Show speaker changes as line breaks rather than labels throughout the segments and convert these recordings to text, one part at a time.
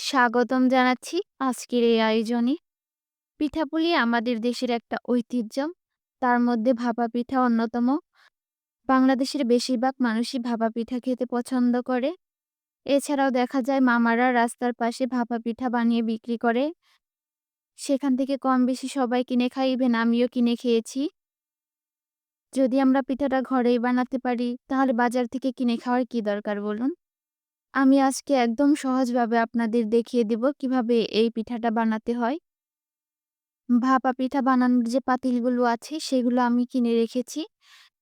স্বাগতম জানাচ্ছি আজকের এই আয়োজনে। পিঠাপুলি আমাদের দেশের একটা ঐতিহ্য। তার মধ্যে ভাপা পিঠা অন্যতম। বাংলাদেশের বেশিরভাগ মানুষই ভাপা পিঠা খেতে পছন্দ করে। এছাড়াও দেখা যায় মামারা রাস্তার পাশে ভাপা পিঠা বানিয়ে বিক্রি করে। সেখান থেকে কম বেশি সবাই কিনে খাই ইভেন আমিও কিনে খেয়েছি। যদি আমরা পিঠাটা ঘরেই বানাতে পারি, তাহলে বাজার থেকে কিনে খাওয়ার কি দরকার বলুন? আমি আজকে একদম সহজভাবে আপনাদের দেখিয়ে দিব কীভাবে এই পিঠাটা বানাতে হয়। ভাপা পিঠা বানানোর যে পাতিলগুলো আছে সেগুলো আমি কিনে রেখেছি।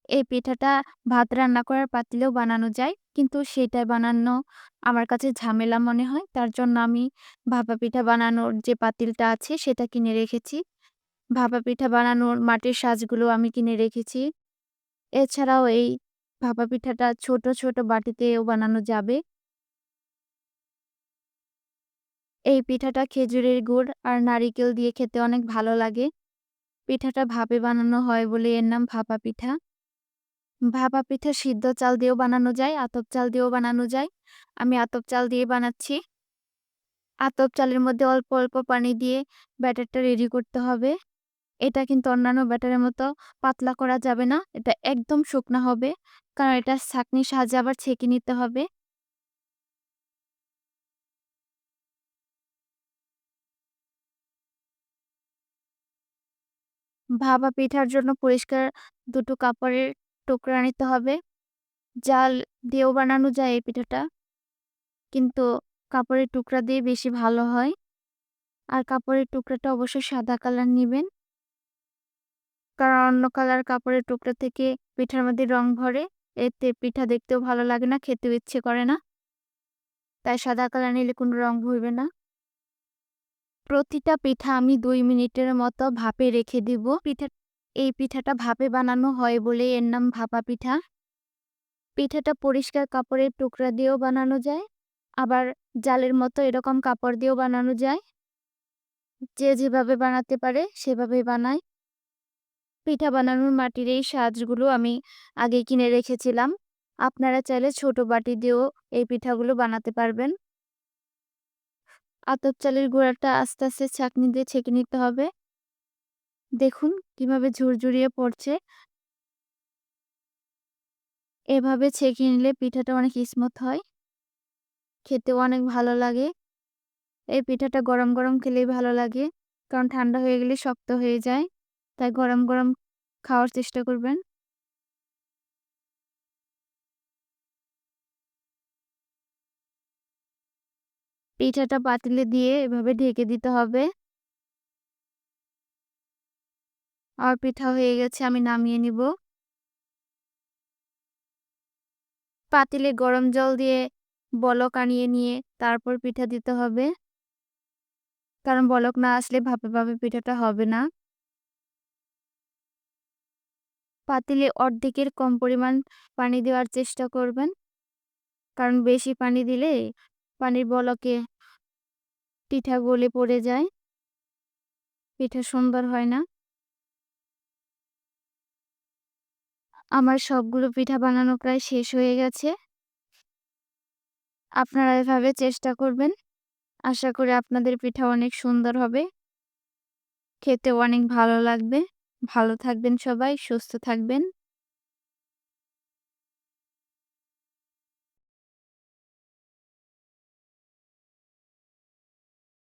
এই পিঠাটা ভাত রান্না করার পাতিলেও বানানো যায়, কিন্তু সেটা বানানো আমার কাছে ঝামেলা মনে হয়, তার জন্য আমি ভাপা পিঠা বানানোর যে পাতিলটা আছে সেটা কিনে রেখেছি। ভাপা পিঠা বানানোর মাটির সাজগুলো আমি কিনে রেখেছি। এছাড়াও এই ভাপা পিঠাটা ছোট ছোট বাটিতেও বানানো যাবে। এই পিঠাটা খেজুরের গুড় আর নারিকেল দিয়ে খেতে অনেক ভালো লাগে। পিঠাটা ভাপে বানানো হয় বলে এর নাম ভাপা পিঠা। ভাপা পিঠা সিদ্ধ চাল দিয়েও বানানো যায়, আতপ চাল দিয়েও বানানো যায়। আমি আতপ চাল দিয়ে বানাচ্ছি। আতপ চালের মধ্যে অল্প অল্প পানি দিয়ে ব্যাটারটা রেডি করতে হবে। এটা কিন্তু অন্যান্য ব্যাটারের মতো পাতলা করা যাবে না। এটা একদম শুকনা হবে। কারণ এটা ছাঁকনির সাহায্যে আবার ছেঁকে নিতে হবে। ভাপা পিঠার জন্য পরিষ্কার দুটো কাপড়ের টুকরা নিতে হবে। জাল দিয়েও বানানো যায় এই পিঠাটা। কিন্তু কাপড়ের টুকরা দিয়ে বেশি ভালো হয়। আর কাপড়ের টুকরাটা অবশ্যই সাদা কালার নিবেন। কারণ অন্য কালার কাপড়ের টুকরা থেকে পিঠার মধ্যে রং ভরে, এতে পিঠা দেখতেও ভালো লাগে না, খেতেও ইচ্ছে করে না। তাই সাদা কালার নিলে কোনো রং ভরবে না। প্রতিটা পিঠা আমি দুই মিনিটের মতো ভাপে রেখে দিব। পিঠা, এই পিঠাটা ভাপে বানানো হয় বলে এর নাম ভাপা পিঠা। পিঠাটা পরিষ্কার কাপড়ের টুকরা দিয়েও বানানো যায়, আবার জালের মতো এরকম কাপড় দিয়েও বানানো যায়। যে যেভাবে বানাতে পারে সেভাবে বানায়। পিঠা বানানোর মাটির এই সাজগুলো আমি আগে কিনে রেখেছিলাম। আপনারা চাইলে ছোট বাটি দিয়েও এই পিঠাগুলো বানাতে পারবেন। আতপ চালের গুঁড়াটা আস্তে আস্তে ছাঁকনি দিয়ে ছেঁকে নিতে হবে। দেখুন কীভাবে ঝুরঝুরিয়ে পড়ছে। এভাবে ছেঁকে নিলে পিঠাটা অনেক স্মুথ হয়। খেতেও অনেক ভালো লাগে। এই পিঠাটা গরম গরম খেলেই ভালো লাগে। কারণ ঠান্ডা হয়ে গেলে শক্ত হয়ে যায়। তাই গরম গরম খাওয়ার চেষ্টা করবেন। পিঠাটা পাতিলে দিয়ে এভাবে ঢেকে দিতে হবে। আর পিঠা হয়ে গেছে, আমি নামিয়ে নিব। পাতিলে গরম জল দিয়ে বলক আনিয়ে নিয়ে তারপর পিঠা দিতে হবে। কারণ বলক না আসলে ভাপে ভাপে পিঠাটা হবে না। পাতিলে অর্ধেকের কম পরিমাণ পানি দেওয়ার চেষ্টা করবেন। কারণ বেশি পানি দিলে পানির বলকে পিঠা গলে পড়ে যায়। পিঠা সুন্দর হয় না। আমার সবগুলো পিঠা বানানো প্রায় শেষ হয়ে গেছে। আপনারা এভাবে চেষ্টা করবেন। আশা করি আপনাদের পিঠা অনেক সুন্দর হবে। খেতে অনেক ভালো লাগবে। ভালো থাকবেন সবাই, সুস্থ থাকবেন।